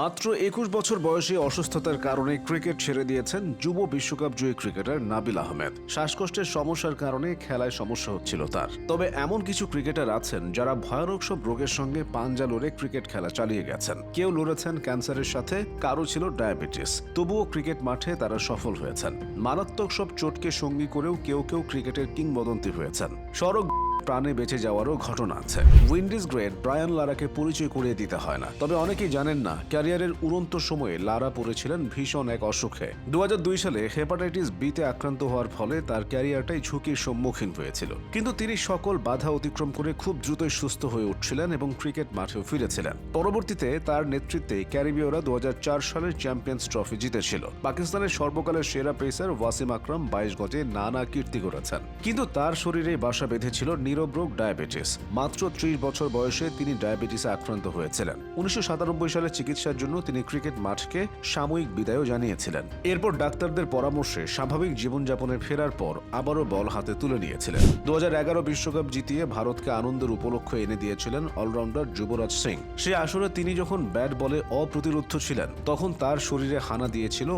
মাত্র একুশ বছর বয়সে অসুস্থতার কারণে ক্রিকেট ছেড়ে দিয়েছেন যুব বিশ্বকাপ জয়ী ক্রিকেটার নাবিল আহমেদ। শ্বাসকষ্টের সমস্যার কারণে খেলায় সমস্যা হচ্ছিল তার। তবে এমন কিছু ক্রিকেটার আছেন যারা ভয়ানক সব রোগের সঙ্গে পাঞ্জা লড়ে ক্রিকেট খেলা চালিয়ে গেছেন। কেউ লড়েছেন ক্যান্সারের সাথে, কারও ছিল ডায়াবেটিস। তবুও ক্রিকেট মাঠে তারা সফল হয়েছেন। মারাত্মক সব চোটকে সঙ্গী করেও কেউ কেউ ক্রিকেটের কিংবদন্তি হয়েছেন। সড়ক প্রাণে বেঁচে যাওয়ারও ঘটনা আছে। উইন্ডিজ গ্রেট ব্রায়ান লারাকে পরিচয় করিয়ে দিতে হয় না। তবে অনেকেই জানেন না, ক্যারিয়ারের উড়ন্ত সময়ে লারা পড়েছিলেন ভীষণ এক অসুখে। দু সালে হেপাটাইটিস বিতে আক্রান্ত হওয়ার ফলে তার ক্যারিয়ারটাই ঝুঁকির সম্মুখীন হয়েছিল। কিন্তু তিনি সকল বাধা অতিক্রম করে খুব দ্রুতই সুস্থ হয়ে উঠছিলেন এবং ক্রিকেট মাঠেও ফিরেছিলেন। পরবর্তীতে তার নেতৃত্বে ক্যারিবীয়রা দু সালের চ্যাম্পিয়ন্স ট্রফি জিতেছিল। পাকিস্তানের সর্বকালের সেরা পেসার ওয়াসিম আকরাম বাইশ গজে নানা কীর্তি করেছেন কিন্তু তার শরীরে বাসা বেঁধেছিল নীরব রোগ ডায়াবেটিস। মাত্র ত্রিশ বছর বয়সে তিনি ডায়াবেটিসে আক্রান্ত হয়েছিলেন। উনিশশো সালে চিকিৎসার জন্য তিনি ক্রিকেট মাঠকে সাময়িক বিদায়ও জানিয়েছিলেন। এরপর ডাক্তারদের পরামর্শে স্বাভাবিক জীবনযাপনে ফেরার পর আবারও বল হাতে তুলে নিয়েছিলেন। দু বিশ্বকাপ জিতিয়ে ভারতকে আনন্দের উপলক্ষ এনে দিয়েছিলেন অলরাউন্ডার যুবরাজ সিং। সে আসরে তিনি যখন ব্যাট বলে অপ্রতিরোধ্য ছিলেন, তখন তার শরীরে হানা দিয়েছিল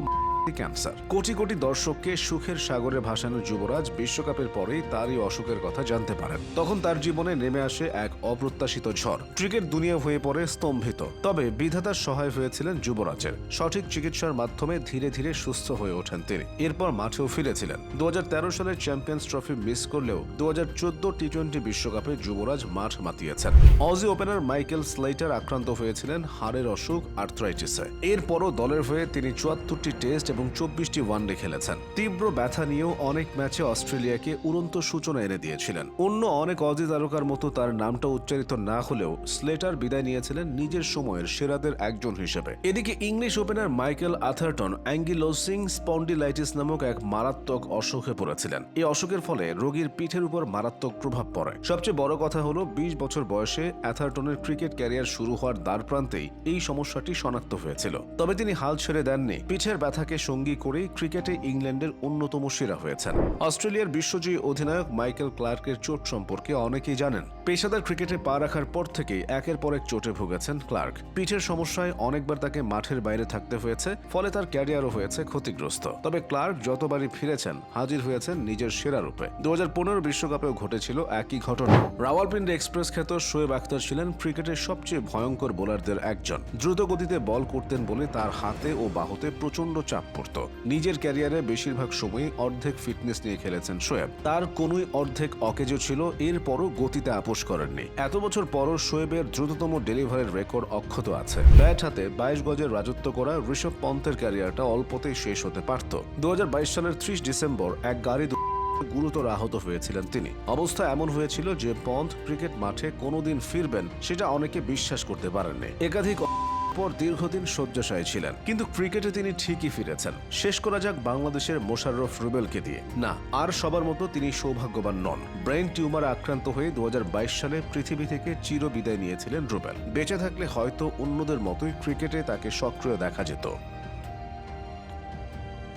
ক্যান্সার। কোটি কোটি দর্শককে সুখের সাগরে ভাসানো যুবরাজ বিশ্বকাপের পরেই তার এই অসুখের কথা জানতে পারেন। তখন তার জীবনে নেমে আসে এক অপ্রত্যাশিত ঝড়। ক্রিকেট দুনিয়া হয়ে পড়ে স্তম্ভিত। তবে বিধাতার সহায় হয়েছিলেন যুবরাজের। সঠিক চিকিৎসার মাধ্যমে ধীরে ধীরে সুস্থ হয়ে ওঠেন তিনি। এরপর মাঠেও ফিরেছিলেন। দু হাজার তেরো সালের চ্যাম্পিয়ন্স ট্রফি মিস করলেও দু হাজার চোদ্দ টি টোয়েন্টি বিশ্বকাপে যুবরাজ মাঠ মাতিয়েছেন। অজি ওপেনার মাইকেল স্লাইটার আক্রান্ত হয়েছিলেন হাড়ের অসুখ, আর্থ্রাইটিসে। এরপরও দলের হয়ে তিনি চুয়াত্তরটি টেস্ট এবং চব্বিশটি ওয়ানডে খেলেছেন। তীব্র ব্যথা নিয়েও অনেক ম্যাচে অস্ট্রেলিয়াকে উড়ন্ত সূচনা এনে দিয়েছিলেন। অন্য অনেক অজি তারকার মতো তার নামটা উচ্চারিত না হলেও স্লেটার বিদায় নিয়েছিলেন নিজের সময়ের সেরাদের একজন হিসেবে। এদিকে English opener Michael Atherton ankylosing spondylitis নামক এক মারাত্মক অসুখে পড়েছিলেন। এই অসুখের ফলে রোগীর পিঠের উপর মারাত্মক প্রভাব পড়ে। সবচেয়ে বড় কথা হলো বিশ বছর বয়সে অ্যাথারটনের ক্রিকেট ক্যারিয়ার শুরু হওয়ার দ্বার প্রান্তেই এই সমস্যাটি শনাক্ত হয়েছিল। তবে তিনি হাল ছেড়ে দেননি। পিঠের ব্যথাকে সঙ্গী করেই ক্রিকেটে ইংল্যান্ডের অন্যতম সেরা হয়েছেন। অস্ট্রেলিয়ার বিশ্বজয়ী অধিনায়ক মাইকেল ক্লার্কের চোট সম্পর্কে অনেকেই জানেন। পেশাদার ক্রিকেটে পা রাখার পর থেকেই একের পর এক চোটে ভুগেছেন ক্লার্ক। পিঠের সমস্যায় অনেকবার তাকে মাঠের বাইরে থাকতে হয়েছে, ফলে তার ক্যারিয়ারও হয়েছে ক্ষতিগ্রস্ত। তবে ক্লার্ক যতবারই ফিরেছেন, হাজির হয়েছেন নিজের সেরা রূপে। দু বিশ্বকাপেও ঘটেছিল একই ঘটনা। রাওয়ালপিন্ডি এক্সপ্রেস খ্যাত শোয়েব আখতার ছিলেন ক্রিকেটের সবচেয়ে ভয়ঙ্কর বোলারদের একজন। দ্রুত গতিতে বল করতেন বলে তার হাতে ও বাহুতে প্রচণ্ড চাপ পড়ত। নিজের ক্যারিয়ারে বেশিরভাগ সময়ই অর্ধেক ফিটনেস নিয়ে খেলেছেন শোয়েব। তার কোনোই অর্ধেক অকেজো ছিল, এরপরও গতিতে আপোষ করেননি। এত বছর পরও শোয়েবের দ্রুততম ডেলিভারির রেকর্ড অক্ষত আছে। ব্যাট হাতে বাইশ গজের রাজত্ব করা ঋষভ পন্থের ক্যারিয়ারটা অল্পতেই শেষ হতে পারত। দু হাজার বাইশ সালের ত্রিশ ডিসেম্বর এক গাড়ি গুরুতর আহত হয়েছিলেন তিনি। অবস্থা এমন হয়েছিল যে পন্থ ক্রিকেট মাঠে কোনোদিন ফিরবেন, সেটা অনেকে বিশ্বাস করতে পারেননি। একাধিক পর দীর্ঘদিন শয্যাশায়ী ছিলেন। কিন্তু ক্রিকেটে তিনি ঠিকই ফিরেছেন। শেষ করা যাক বাংলাদেশের মোশাররফ রুবেলকে দিয়ে। না, আর সবার মতো তিনি সৌভাগ্যবান নন। ব্রেন টিউমার আক্রান্ত হয়ে দু হাজার বাইশ সালে পৃথিবী থেকে চির বিদায় নিয়েছিলেন রুবেল। বেঁচে থাকলে হয়তো অন্যদের মতোই ক্রিকেটে তাকে সক্রিয় দেখা যেত।